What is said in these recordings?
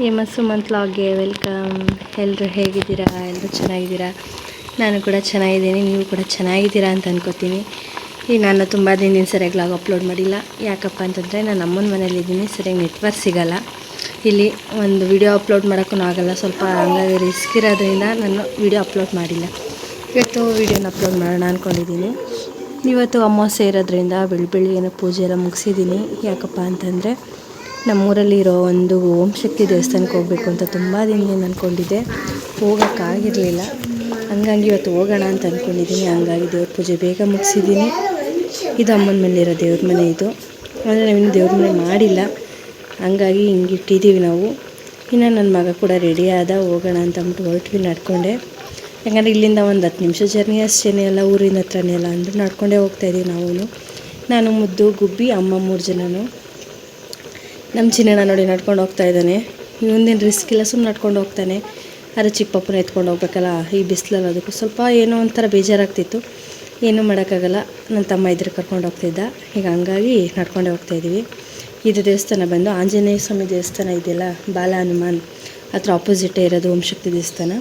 M S Sumanth ಲಾಗ್ಗೆ, welcome. ಎಲ್ಲರೂ ಹೇಗಿದ್ದೀರಾ? ಎಲ್ಲರೂ ಚೆನ್ನಾಗಿದ್ದೀರಾ? ನಾನು ಕೂಡ ಚೆನ್ನಾಗಿದ್ದೀನಿ, ನೀವು ಕೂಡ ಚೆನ್ನಾಗಿದ್ದೀರಾ ಅಂತ ಅನ್ಕೋತೀನಿ. ಈ ನಾನು ತುಂಬ ದಿನದಿಂದ ಸರಿಯಾಗಿ ಲಾಗ್ ಅಪ್ಲೋಡ್ ಮಾಡಿಲ್ಲ. ಯಾಕಪ್ಪ ಅಂತಂದರೆ ನಾನು ಅಮ್ಮನ ಮನೇಲಿದ್ದೀನಿ ಸರಿಯಾಗಿ ನೆಟ್ವರ್ಕ್ ಸಿಗೋಲ್ಲ. ಇಲ್ಲಿ ಒಂದು ವಿಡಿಯೋ ಅಪ್ಲೋಡ್ ಮಾಡೋಕ್ಕೂ ಆಗಲ್ಲ ಸ್ವಲ್ಪ ಹಂಗಾಗಿ ರಿಸ್ಕ್ ಇರೋದ್ರಿಂದ ನಾನು ವಿಡಿಯೋ ಅಪ್ಲೋಡ್ ಮಾಡಿಲ್ಲ. ಇವತ್ತು ವಿಡಿಯೋನ ಅಪ್ಲೋಡ್ ಮಾಡೋಣ ಅಂದ್ಕೊಂಡಿದ್ದೀನಿ ಇವತ್ತು ಅಮಾವಾಸ್ಯೆ ಇರೋದ್ರಿಂದ ಬೆಳಿ ಪೂಜೆ ಎಲ್ಲ ಮುಗಿಸಿದ್ದೀನಿ. ಯಾಕಪ್ಪ ಅಂತಂದರೆ ನಮ್ಮೂರಲ್ಲಿ ಇರೋ ಒಂದು ಓಂ ಶಕ್ತಿ ದೇವಸ್ಥಾನಕ್ಕೆ ಹೋಗಬೇಕು ಅಂತ ತುಂಬ ದಿನದಿಂದ ಅಂದ್ಕೊಂಡಿದ್ದೆ ಹೋಗೋಕ್ಕಾಗಿರಲಿಲ್ಲ. ಹಂಗಾಗಿ ಇವತ್ತು ಹೋಗೋಣ ಅಂತ ಅಂದ್ಕೊಂಡಿದ್ದೀನಿ ಹಂಗಾಗಿ ದೇವ್ರ ಪೂಜೆ ಬೇಗ ಮುಗಿಸಿದ್ದೀನಿ. ಇದು ಅಮ್ಮನ ಮನೆಯಿರೋ ದೇವ್ರ ಮನೆ ಇದು. ಅಂದರೆ ನಾವಿನ್ನು ದೇವ್ರ ಮನೆ ಮಾಡಿಲ್ಲ. ಹಂಗಾಗಿ ಹಿಂಗೆ ಇಟ್ಟಿದ್ದೀವಿ ನಾವು. ಇನ್ನು ನನ್ನ ಮಗ ಕೂಡ ರೆಡಿ ಆದ. ಹೋಗೋಣ ಅಂತ ಅಂದ್ಬಿಟ್ಟು ಹೊರಟ್ವಿ, ನಡ್ಕೊಂಡೆ. ಯಾಕಂದರೆ ಇಲ್ಲಿಂದ ಒಂದು ಹತ್ತು ನಿಮಿಷ ಜರ್ನಿ ಅಷ್ಟೇ ಅಲ್ಲ, ಊರಿನ ಹತ್ರನೇ ಎಲ್ಲ ಅಂದ್ರೆ ನಡ್ಕೊಂಡೇ ಹೋಗ್ತಾಯಿದ್ದೀವಿ ನಾವು ನಾನು ಮುದ್ದು, ಗುಬ್ಬಿ, ಅಮ್ಮ ಮೂರು ಜನನು. ನಮ್ಮ ಚಿನ್ನಣ್ಣ ನೋಡಿ ನಡ್ಕೊಂಡು ಹೋಗ್ತಾ ಇದ್ದಾನೆ. ಇವೊಂದೇನು ರಿಸ್ಕ್ ಇಲ್ಲ ಸುಮ್ಮನೆ ನಡ್ಕೊಂಡು ಹೋಗ್ತಾನೆ. ಆದರೆ ಚಿಕ್ಕಪ್ಪನ ಎತ್ಕೊಂಡು ಹೋಗ್ಬೇಕಲ್ಲ, ಈ ಬಿಸಿಲಲ್ಲಿ ಅದಕ್ಕೂ ಸ್ವಲ್ಪ ಏನೋ ಒಂಥರ ಬೇಜಾರಾಗ್ತಿತ್ತು. ಏನೂ ಮಾಡೋಕ್ಕಾಗಲ್ಲ, ನನ್ನ ತಮ್ಮ ಇದ್ರೆ ಕರ್ಕೊಂಡು ಹೋಗ್ತಿದ್ದ. ಈಗ ಹಂಗಾಗಿ ನಡ್ಕೊಂಡೇ ಹೋಗ್ತಾ ಇದ್ದೀವಿ. ಇದು ದೇವಸ್ಥಾನ ಬಂದು ಆಂಜನೇಯ ಸ್ವಾಮಿ ದೇವಸ್ಥಾನ ಇದೆಯಲ್ಲ, ಬಾಲ ಹನುಮಾನ್ ಹತ್ರ ಆಪೋಸಿಟೇ ಇರೋದು ಓಂ ಶಕ್ತಿ ದೇವಸ್ಥಾನ.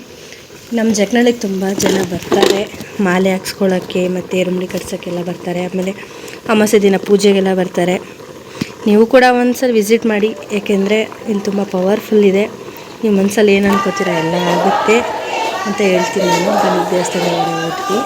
ನಮ್ಮ ಜಗ್ನಳಿಗೆ ತುಂಬ ಜನ ಬರ್ತಾರೆ. ಮಾಲೆ ಹಾಕ್ಸ್ಕೊಳ್ಳೋಕ್ಕೆ ಮತ್ತು ಎರುಮಡಿ ಕಟ್ಸೋಕ್ಕೆಲ್ಲ ಬರ್ತಾರೆ. ಆಮೇಲೆ ಅಮಾಸೆ ದಿನ ಪೂಜೆಗೆಲ್ಲ ಬರ್ತಾರೆ. ನೀವು ಕೂಡ ಒಂದ್ಸಲ ವಿಸಿಟ್ ಮಾಡಿ, ಏಕೆಂದರೆ ಇಲ್ಲಿ ತುಂಬ ಪವರ್ಫುಲ್ ಇದೆ. ನೀವು ಮನಸ್ಸಲ್ಲಿ ಏನು ಅನ್ಕೋತೀರ ಎಲ್ಲ ಆಗುತ್ತೆ ಅಂತ ಹೇಳ್ತೀನಿ ನಾನು. ದೇವಸ್ಥಾನ ಹೋದ್ವಿ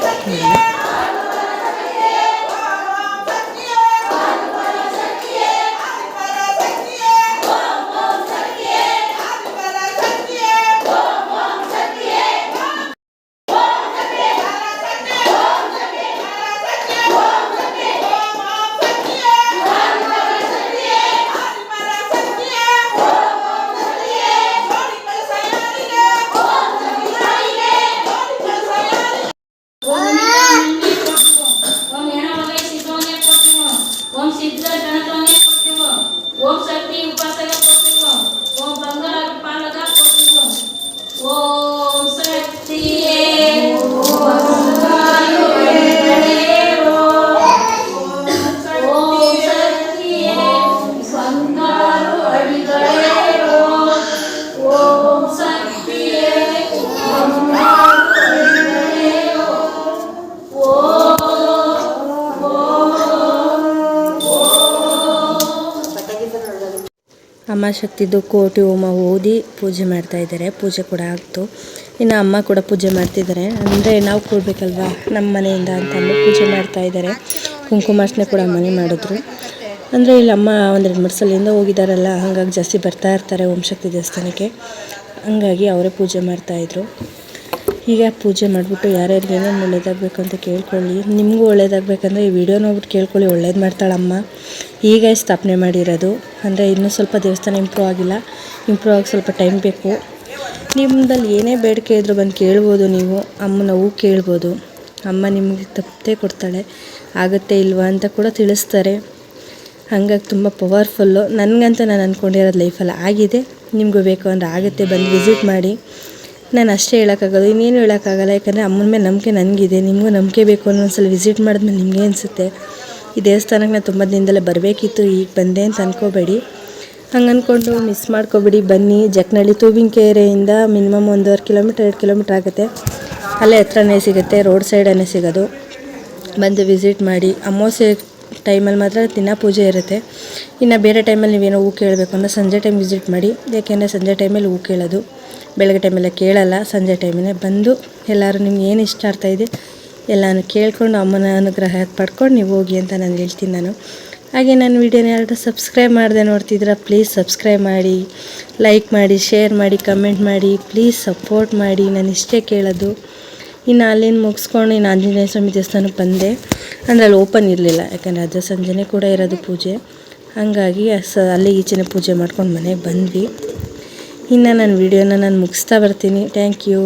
ಅಮ್ಮ ಶಕ್ತಿದು ಕೋಟಿ ಹೋಮ ಓದಿ ಪೂಜೆ ಮಾಡ್ತಾ ಇದ್ದಾರೆ. ಪೂಜೆ ಕೂಡ ಆಗ್ತು. ಇನ್ನು ಅಮ್ಮ ಕೂಡ ಪೂಜೆ ಮಾಡ್ತಿದ್ದಾರೆ. ಅಂದರೆ ನಾವು ಕೊಡಬೇಕಲ್ವಾ? ನಮ್ಮ ಮನೆಯಿಂದ ಅಂತಂದು ಪೂಜೆ ಮಾಡ್ತಾ ಇದ್ದಾರೆ. ಕುಂಕುಮಾರ್ಚನೆ ಕೂಡ ಮನೆ ಮಾಡಿದ್ರು. ಅಂದರೆ ಇಲ್ಲಿ ಅಮ್ಮ ಒಂದೆರಡು ಮೂರು ಸಲಿಂದ ಹೋಗಿದ್ದಾರಲ್ಲ ಹಾಗಾಗಿ ಜಾಸ್ತಿ ಬರ್ತಾ ಇರ್ತಾರೆ ಓಂ ಶಕ್ತಿ ದೇವಸ್ಥಾನಕ್ಕೆ. ಹಂಗಾಗಿ ಅವರೇ ಪೂಜೆ ಮಾಡ್ತಾಯಿದ್ರು ಈಗ ಪೂಜೆ ಮಾಡಿಬಿಟ್ಟು ಯಾರ್ಯಾರಿಗೆ ಏನೇನು ಒಳ್ಳೇದಾಗಬೇಕು ಅಂತ ಕೇಳ್ಕೊಳ್ಳಿ. ನಿಮಗೂ ಒಳ್ಳೇದಾಗಬೇಕಂದ್ರೆ ಈ ವಿಡಿಯೋ ನೋಡ್ಬಿಟ್ಟು ಕೇಳ್ಕೊಳ್ಳಿ, ಒಳ್ಳೇದು ಮಾಡ್ತಾಳಮ್ಮ. ಈಗ ಸ್ಥಾಪನೆ ಮಾಡಿರೋದು. ಅಂದರೆ ಇನ್ನೂ ಸ್ವಲ್ಪ ದೇವಸ್ಥಾನ ಇಂಪ್ರೂವ್ ಆಗಿಲ್ಲ. ಇಂಪ್ರೂವ್ ಆಗಿ ಸ್ವಲ್ಪ ಟೈಮ್ ಬೇಕು. ನಿಮ್ಮದಲ್ಲಿ ಏನೇ ಬೇಡಿಕೆ ಇದ್ರೂ ಬಂದು ಕೇಳ್ಬೋದು ನೀವು. ಅಮ್ಮನ ಹೂ ಕೇಳ್ಬೋದು. ಅಮ್ಮ ನಿಮಗೆ ತಪ್ಪೇ ಕೊಡ್ತಾಳೆ. ಆಗುತ್ತೆ ಇಲ್ವಾ ಅಂತ ಕೂಡ ತಿಳಿಸ್ತಾರೆ. ಹಾಗಾಗಿ ತುಂಬ ಪವರ್ಫುಲ್ಲು ನನಗಂತ ನಾನು ಅಂದ್ಕೊಂಡಿರೋದು ಲೈಫಲ್ಲಿ ಆಗಿದೆ. ನಿಮಗೂ ಬೇಕು ಅಂದರೆ ಆಗುತ್ತೆ. ಬಂದು ವಿಸಿಟ್ ಮಾಡಿ. ನಾನು ಅಷ್ಟೇ ಹೇಳೋಕ್ಕಾಗೋದು ಇನ್ನೇನು ಹೇಳೋಕ್ಕಾಗಲ್ಲ. ಯಾಕಂದರೆ ಅಮ್ಮನ ಮೇಲೆ ನಂಬಿಕೆ ನನಗಿದೆ, ನಿಮಗೂ ನಂಬಿಕೆ ಬೇಕು ಅನ್ನೋ ಒಂದ್ಸಲ ವಿಸಿಟ್ ಮಾಡಿದ್ಮೇಲೆ ನಿಮಗೆ ಅನಿಸುತ್ತೆ. ಈ ದೇವಸ್ಥಾನಕ್ಕೆ ನಾನು ತುಂಬ ದಿನದಲ್ಲೇ ಬರಬೇಕಿತ್ತು, ಈಗ ಬಂದೆ ಅಂತ ಅಂದ್ಕೋಬೇಡಿ ಹಂಗೆ ಅಂದ್ಕೊಂಡು ಮಿಸ್ ಮಾಡ್ಕೋಬೇಡಿ, ಬನ್ನಿ. ಜಕ್ನಳ್ಳಿ ತೂಬಿನಕೆರೆಯಿಂದ ಮಿನಿಮಮ್ ಒಂದೂವರೆ ಕಿಲೋಮೀಟ್ರ್ ಎರಡು ಕಿಲೋಮೀಟ್ರ್ ಆಗುತ್ತೆ. ಅಲ್ಲೇ ಹತ್ರನೇ ಸಿಗುತ್ತೆ ರೋಡ್ ಸೈಡನ್ನೇ ಸಿಗೋದು. ಬಂದು ವಿಸಿಟ್ ಮಾಡಿ. ಅಮಾವಾಸ್ಯೆ ಟೈಮಲ್ಲಿ ಮಾತ್ರ ದಿನ ಪೂಜೆ ಇರುತ್ತೆ. ಇನ್ನು ಬೇರೆ ಟೈಮಲ್ಲಿ ನೀವೇನೋ ಹೂ ಕೇಳಬೇಕು ಅಂದರೆ ಸಂಜೆ ಟೈಮ್ ವಿಸಿಟ್ ಮಾಡಿ. ಯಾಕೆಂದರೆ ಸಂಜೆ ಟೈಮಲ್ಲಿ ಹೂ ಕೇಳೋದು. ಬೆಳಗ್ಗೆ ಟೈಮೆಲ್ಲ ಕೇಳಲ್ಲ, ಸಂಜೆ ಟೈಮಲ್ಲೇ ಬಂದು ಎಲ್ಲರೂ ನಿಮ್ಗೆ ಏನು ಇಷ್ಟ ಆಗ್ತಾ ಇದೆ ಎಲ್ಲಾನು ಕೇಳ್ಕೊಂಡು ಅಮ್ಮನ ಅನುಗ್ರಹ ಪಡ್ಕೊಂಡು ನೀವು ಹೋಗಿ ಅಂತ ನಾನು ಹೇಳ್ತೀನಿ ನಾನು. ಹಾಗೆ ನಾನು ವೀಡಿಯೋನ ಯಾರು ಸಬ್ಸ್ಕ್ರೈಬ್ ಮಾಡದೆ ನೋಡ್ತಿದ್ದೀರಾ ಪ್ಲೀಸ್ ಸಬ್ಸ್ಕ್ರೈಬ್ ಮಾಡಿ ಲೈಕ್ ಮಾಡಿ ಶೇರ್ ಮಾಡಿ ಕಮೆಂಟ್ ಮಾಡಿ ಪ್ಲೀಸ್ ಸಪೋರ್ಟ್ ಮಾಡಿ. ನಾನು ಇಷ್ಟೇ ಕೇಳೋದು. ಇನ್ನು ಅಲ್ಲಿಂದ ಮುಗಿಸ್ಕೊಂಡು ಇನ್ನು ಆಂಜನೇಯ ಸ್ವಾಮಿ ದೇವಸ್ಥಾನಕ್ಕೆ ಬಂದೆ. ಅಂದರೆ ಅಲ್ಲಿ ಓಪನ್ ಇರಲಿಲ್ಲ, ಯಾಕಂದರೆ ಅದು ಸಂಜೆನೇ ಕೂಡ ಇರೋದು ಪೂಜೆ. ಹಾಗಾಗಿ ಸ ಅಲ್ಲಿ ಈಚೆನೇ ಪೂಜೆ ಮಾಡ್ಕೊಂಡು ಮನೆಗೆ ಬಂದ್ವಿ. ಇನ್ನು ನನ್ನ ವೀಡಿಯೋನ ನಾನು ಮುಗಿಸ್ತಾ ಬರ್ತೀನಿ. Thank you